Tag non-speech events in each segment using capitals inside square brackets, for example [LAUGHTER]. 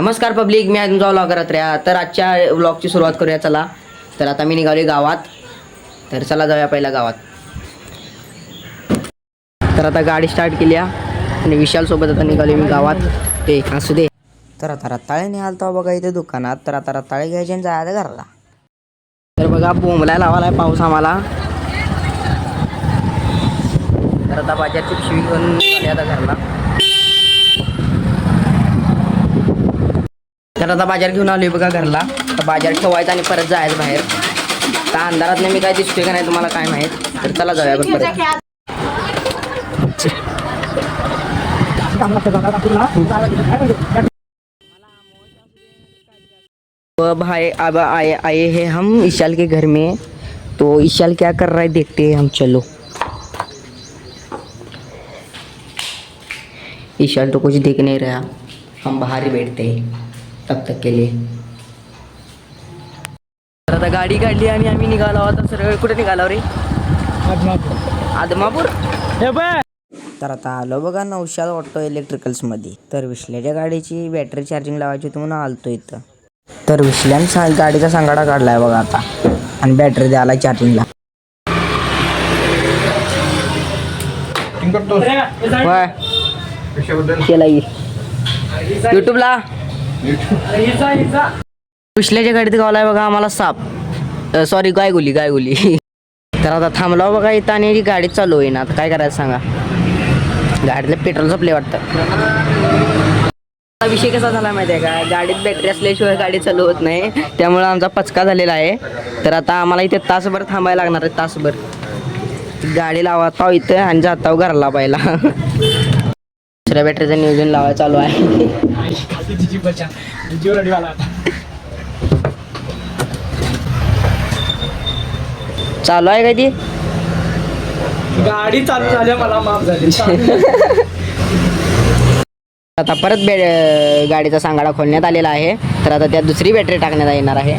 नमस्कार पब्लिक मी आहे तुमचा व्लॉगर ऱ्या तर आजच्या व्लॉगची सुरुवात करूया चला. तर आता मी निघालोय गावात. तर चला जाऊया पहिल्या गावात. तर आता गाडी स्टार्ट केली आहे आणि विशालसोबत आता निघालोय मी गावात. ते असू दे. तर आता रताळे निघालतो बघा इथे दुकानात. तर आता रताळे घ्यायचे आणि जायचं घरला. तर बघा बोंबलाय लावालाय पाऊस आम्हाला. तर आता बाजारची पिशवी घेऊन निघाली आता घरला. तर आता बाजार घेऊन आलोय बघा घरला. तर बाजार ठेवायचा आणि परत जायचं बाहेर. तर अंधारात मी काय दिसतोय का नाही तुम्हाला काय माहीत? तर चला जाऊया बघ परत. अब आए अब आए आए हैं हम ईशाल के घर में। तो ईशाल क्या कर रहा है देखते हैं हम चलो। ईशाल तो कुछ देख नहीं रहा। हम बाहर ही बैठते हैं। तक के लिए तर आता गाडी काढली आणि आम्ही निघालो आता सरळ कुठे निघालो रे? आदमापूर. तर आता आलो बघा नौशाद ऑटो इलेक्ट्रिकल्समध्ये तर विश्ल्याच्या गाडीची बॅटरी चार्जिंग लावायची होती म्हणून आलतो इथं. तर विश्ल्यान सा गाडीचा सांगाडा काढलाय बघा आता. आणि बॅटरी द्यायला चार्जिंगला केला युट्यूबला विश्ल्याच्या गाडीत गावलाय बघा आम्हाला साप. सॉरी गायगुली गायगुली. [LAUGHS] तर आता थांबलो बघा इथं आणि ही गाडी चालू होईना. आता काय करायचं सांगा. गाडीतलं पेट्रोल संपले वाटतं. विषय कसा झाला माहिती आहे का? गाडीत बॅटरी असल्याशिवाय गाडी चालू होत नाही. त्यामुळे आमचा पचका झालेला आहे. तर आता आम्हाला इथे तासभर थांबायला लागणार आहे तासभर. गाडी लावता इथं आणि जाताव घरला पाहिला [LAUGHS] दुसऱ्या बॅटरीचं नियोजन लावायला चालू आहे. चालू आहे का ती? गाडी चालू झाल्या मला माफ झाली. आता परत बॅ गाडीचा सांगाडा खोलण्यात आलेला आहे. तर आता त्यात दुसरी बॅटरी टाकण्यात येणार आहे.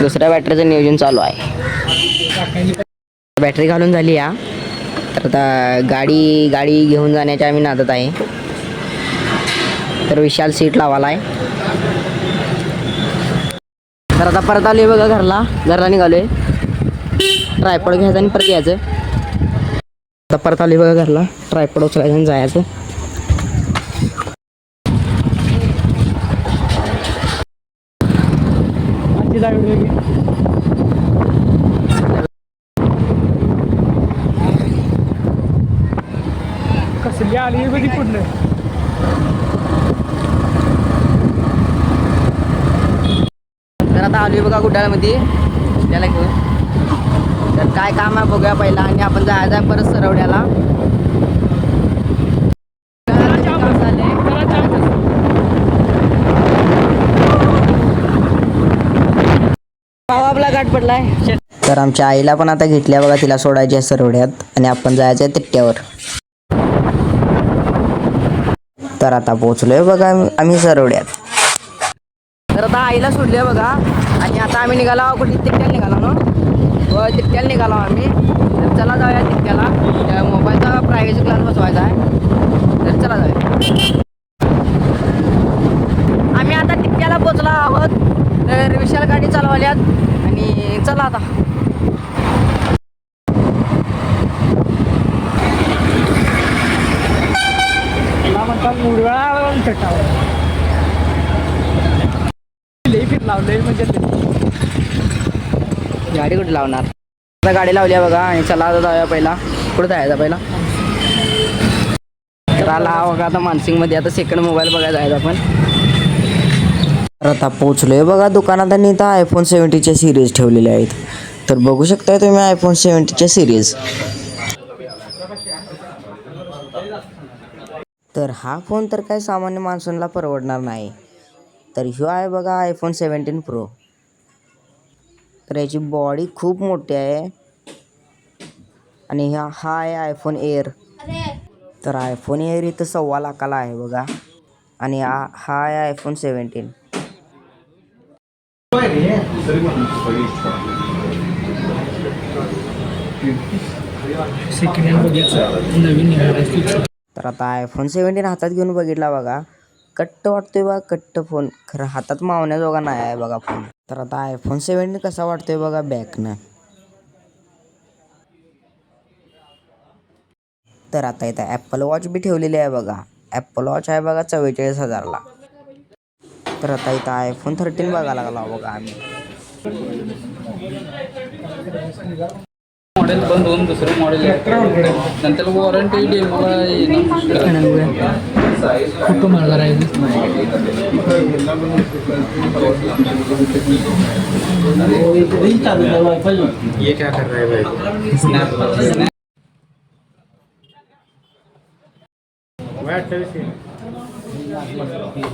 दुसऱ्या बॅटरीचं नियोजन चालू आहे. बॅटरी घालून झाली या. तर आता गाडी गाडी घेऊन जाण्याच्या आम्ही नादत आहे. तर विशाल सीट लावाला आहे तर आता परत आलोय बघा घरला. घरला निघालोय. ट्रायपॉड घ्यायचं आणि परत यायचं. आता परत आलोय बघा घरला. ट्रायपॉड उचलायचं आणि जायचं. आजची आली कधी पुढलं? तर आता आलोय बघा गुड्डाळमध्ये त्याला घेऊन. तर काय काम आहे बघूया पहिला आणि आपण जायचं आहे परत सरवड्याला आपला गाठ पडलाय. तर आमच्या आईला पण आता घेतल्या बघा तिला सोडायच्या सरवड्यात आणि आपण जायचं आहे तिट्ट्यावर. तर आता पोचलोय बघा आम्ही- सरवड्यात तर आता आईला सोडले बघा. आणि आता आम्ही निघालो कुठे? तिकट्याला निघालो ना. व तिट्ट्याला निघालो आम्ही. तर चला जाऊया तिकट्याला मोबाईलचा प्रायव्हेसी क्लास बसवायचा आहे. तर चला जाऊया. आम्ही आता तिट्ट्याला पोचलो आहोत. तर विशाल गाडी चालवल्यात. आणि चला आता मला म्हणतात मुरगाळा लई फिरला म्हणजे गाडी कुठे लावणार? आता गाडी लावली आहे बघा आणि चला आता जाऊया पहिला. कुठं जायचा पहिला? तर आला हा बघा आता मानसिंगमध्ये. आता सेकंड मोबाईल बघायला जायचा आपण. तर आता पोचलोय बघा दुकानात आणि इथं आयफोन सेवन्टीच्या सिरीज ठेवलेल्या आहेत. तर बघू शकताय तुम्ही आयफोन सेवन्टीच्या सिरीज तर हा फोन तर काय सामान्य माणसांना परवडणार नाही. तर ह्यो आहे बघा आयफोन सेवन्टीन प्रो तर याची बॉडी खूप मोठी आहे. आणि ह्या हा आहे आयफोन एअर तर आयफोन एअर इथं सव्वा लाखाला आहे बघा. आणि हा आहे आयफोन सेवन्टीन सेकंड हँड बघायचं नवीन तर आता आयफोन सेवन्टीन हातात घेऊन बघितला बघा. कट्ट वाटतोय बघा कट्ट फोन खरं हातात मावण्याजोगा नाही आहे बघा फोन तर आता आयफोन सेवन्टीन कसा वाटतोय बघा बॅकनं तर आता इथं ॲपल वॉच बी ठेवलेली आहे बघा. ॲपल वॉच आहे बघा चव्वेचाळीस हजारला. तर आता इथं आयफोन थर्टीन बघायला लागला बघा आम्ही. मॉडेल बंद होऊन दुसरं मॉडेल नंतर वॉरंटी डेमोला फोटो मला राहील ये क्या कर रहा है भाई स्नॅप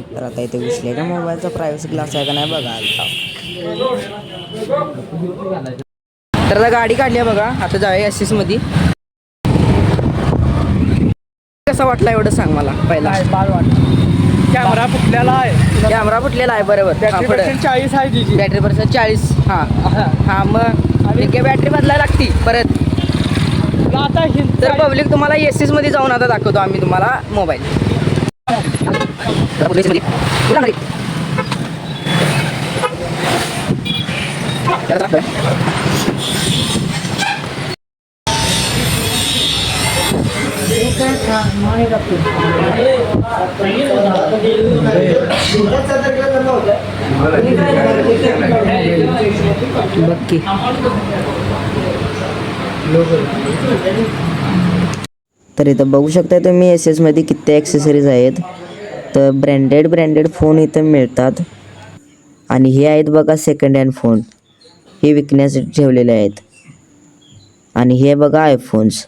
तर आता इथे मोबाईलचा प्रायव्हसी ग्लास आहे का नाही बघा आता. तर आता गाडी काढली आहे बघा. आता जाऊया एसमध्ये कसा वाटला एवढं सांग मला पहिला. कॅमेरा फुटलेला आहे. कॅमेरा फुटलेला आहे बरोबर. चाळीस आहे तिची बॅटरी पर्सेंट चाळीस. हा. हा. मग. ठीक आहे बॅटरी बदलायला लागती. परत. आता तर पब्लिक तुम्हाला एस एसमध्ये जाऊन आता दाखवतो आम्ही तुम्हाला मोबाईल बक्की तर इथं बघू शकता तुम्ही एस एसमध्ये किती ॲक्सेसरीज आहेत. तर ब्रँडेड ब्रँडेड फोन इथं मिळतात. आणि हे आहेत बघा सेकंड हँड फोन हे विकण्यासाठी ठेवलेले आहेत. आणि हे बघा आयफोन्स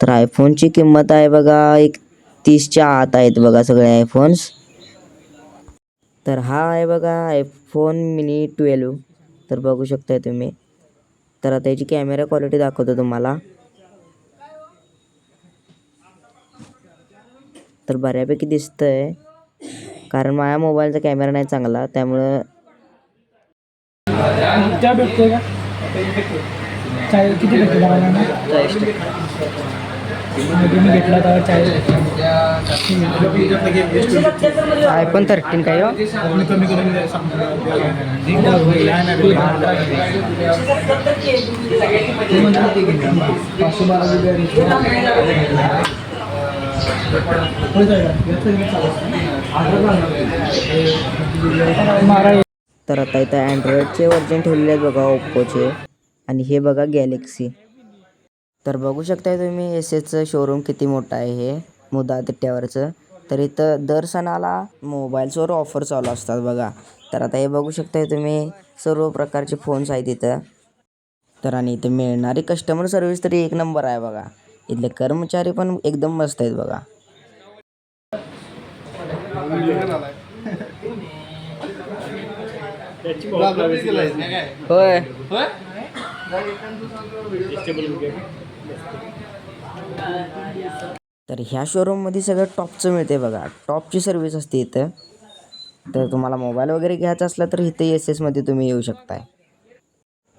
तर आयफोनची किंमत आहे बघा एक तीसच्या आत आहेत बघा सगळे आयफोन्स तर हा आहे बघा आयफोन मिनी ट्वेल्व तर बघू शकताय तुम्ही. तर आता याची कॅमेरा क्वालिटी दाखवतो तुम्हाला. तर बऱ्यापैकी दिसतंय. कारण माझ्या मोबाईलचा कॅमेरा नाही चांगला त्यामुळं त्या भेटते का चाळीस किती भेटते मध्ये मी घेतला तेव्हा चाळीस आयफोन थर्टीन काय कमी पाचशे बारा मारा तर आता इथं अँड्रॉइडचे वर्जन ठेवलेले आहेत बघा ओप्पोचे आणि हे बघा गॅलेक्सी तर बघू शकताय तुम्ही एस एसचं शोरूम किती मोठं आहे हे मुदा तिट्ट्यावरचं तर इथं दर सणाला मोबाईल्सवर ऑफर चालू असतात बघा. तर आता हे बघू शकताय तुम्ही सर्व प्रकारचे फोन्स आहेत इथं. तर आणि इथं मिळणारी कस्टमर सर्व्हिस तरी एक नंबर आहे बघा. इथले कर्मचारी पण एकदम मस्त आहेत बघा. होय. तर ह्या शोरूममध्ये सगळं टॉपचं मिळते बघा. टॉपची सर्व्हिस असते इथं. तर तुम्हाला मोबाईल वगैरे घ्यायचा असला तर इथे एस एसमध्ये तुम्ही येऊ शकताय.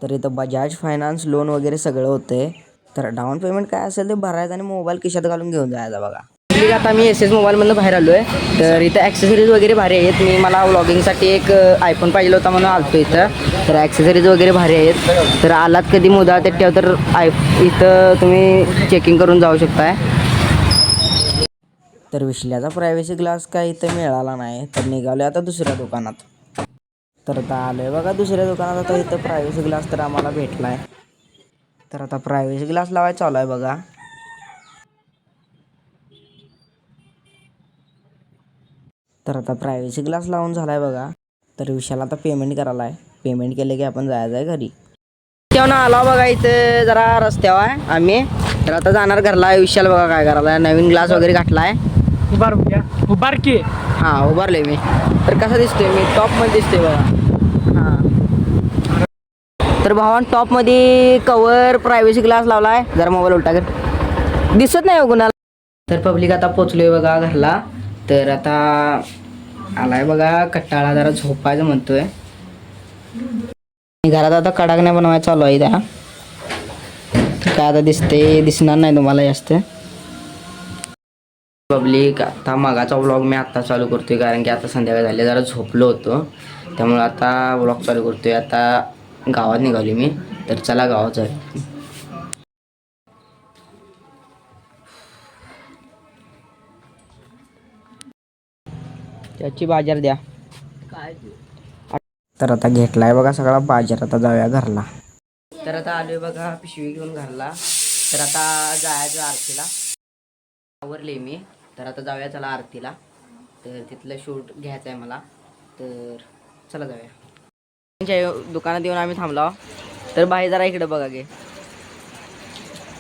तर इथं बजाज फायनान्स लोन वगैरे सगळं होते तर डाऊन पेमेंट काय असेल ते भरायचं आणि मोबाईल खिशात घालून घेऊन जायचा बघा. ठीक आता मी एस एस मोबाईलमधनं बाहेर आलो आहे तर इथं ॲक्सेसरीज वगैरे भारी आहेत. मी मला व्लॉगिंगसाठी एक आयफोन पाहिजे होता म्हणून आलतो इथं. तर ॲक्सेसरीज वगैरे भारी आहेत. तर आलात कधी मुदा ते ठेव तर आय इथं तुम्ही चेकिंग करून जाऊ शकताय. तर विश्ल्याचा प्रायव्हेसी ग्लास काय इथं मिळाला नाही तर निघालो आता दुसऱ्या दुकानात. तर आता आलो आहे बघा दुसऱ्या दुकानात आता इथं प्रायव्हेसी ग्लास तर आम्हाला भेटला आहे तर आता प्रायव्हेसी ग्लास लावायचा चालू आहे बघा. तर आता प्रायव्हसी ग्लास लावून झाला आहे बघा. तर विशाल आता पेमेंट करायला आहे पेमेंट केले की आपण जायचं आहे घरी. तेव्हा आला बघा इथे जरा रस्त्यावर आहे आम्ही. तर आता जाणार घरला. विशाल बघा काय करायला नवीन ग्लास वगैरे घातला आहे उभार उभार की. हां उभारलोय मी. तर कसा दिसतोय? मी टॉपमध्ये दिसतोय बघा. हां. तर भावान टॉपमध्ये कवर प्रायव्हसी ग्लास लावला आहे जरा मोबाईल उलटा कर. दिसत नाही हो कुणाला. तर पब्लिक आता पोचलोय बघा घरला. तर आता आलाय बघा कट्टाळा जरा झोपायचं म्हणतोय. घरात आता कडाकण्या बनवायचा चालू आहे त्या काय आता दिसते दिसणार नाही तुम्हाला जास्त पब्लिक आता मागाचा व्लॉग मी आत्ता चालू करतोय कारण की आता संध्याकाळ झाली जरा झोपलो होतो. त्यामुळे आता व्लॉग चालू करतोय. आता गावात निघाली मी तर चला गावात जाऊ त्याची बाजार द्या. तर आता घेतलाय बघा सगळा बाजार आता जाऊया घरला. तर आता आलोय बघा पिशवी घेऊन घरला. तर आता जायचं आरतीला. आवरले मी. तर आता जाऊया चला आरतीला. तर तिथलं शूट घ्यायचं आहे मला. तर चला जाऊया. त्यांच्या दुकानात येऊन आम्ही थांबलो. तर बाहेर जरा इकडे बघा गे.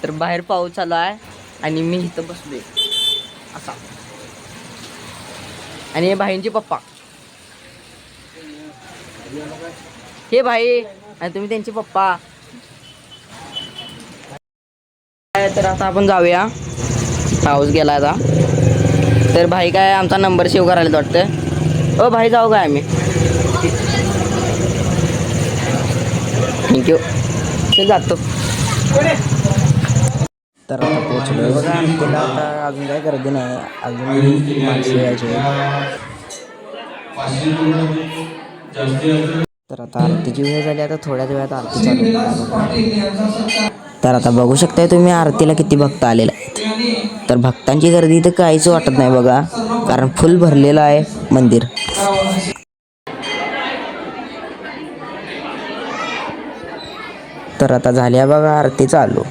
तर बाहेर पाऊस चालू आहे आणि मी इथं बसलोय. असा. आणि हे भाईंचे पप्पा. हे भाई आणि तुम्ही त्यांचे पप्पा. तर आता आपण जाऊया. पाऊस गेला आता. तर भाई काय आमचा नंबर सेव्ह करायला वाटतं? ओ भाई जाऊ काय आम्ही? थँक्यू चल जातो. तर आता आणि तिला आता अजून काय गर्दी नाही. अजून माणसं यायची. तर आता आरतीची वेळ झाली. आता थोड्याच वेळात आरती चालू. तर आता बघू शकताय तुम्ही आरतीला किती भक्त आलेले आहेत. तर भक्तांची गर्दी तर काहीच वाटत नाही बघा कारण फुल भरलेलं आहे मंदिर. तर आता झाल्या बघा आरती चालू.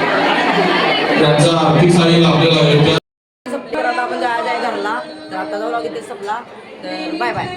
त्यांचा आर्थिक सहाय्य लाभलेला आहे. त्या तर आपण जायचं आहे घरला. तर आता जाऊ इथे संपला. तर बाय बाय